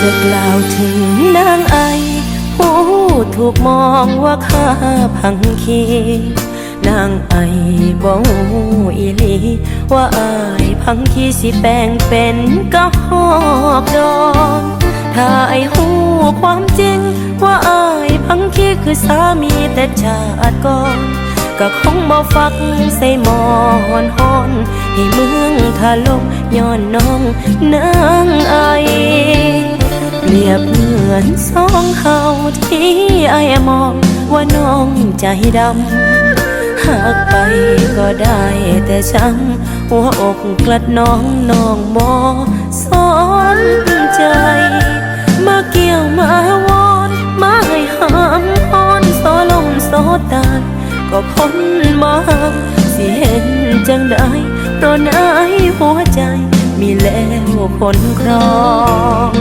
จะกล่าวถึงนางไอ ผู้ถูกมองว่าข้าพังคี นางไอบอกอีลี ว่าอายพังคีสิแปลงเป็นกะหอกดองถ้าไอหูความจริง ว่าอายพังคีคือสามีแต่ชาติก่อนก็คงบ่ฟักใส่หมอนหอน ให้เมืองทะลกย้อนน้องนาง รียบเหมือนสองเขาที่ไอ้มองว่าน้องใจดำหากไปก็ได้แต่ช้ำหัวอกกลัดน้องน้องบอสอนใจ มาเกี่ยวมาวอนมาให้หามพอนโซลมโซตาก็คนบ่หักสิเห็นจังได้เพราะนายหัวใจ มีแล้วคนครอง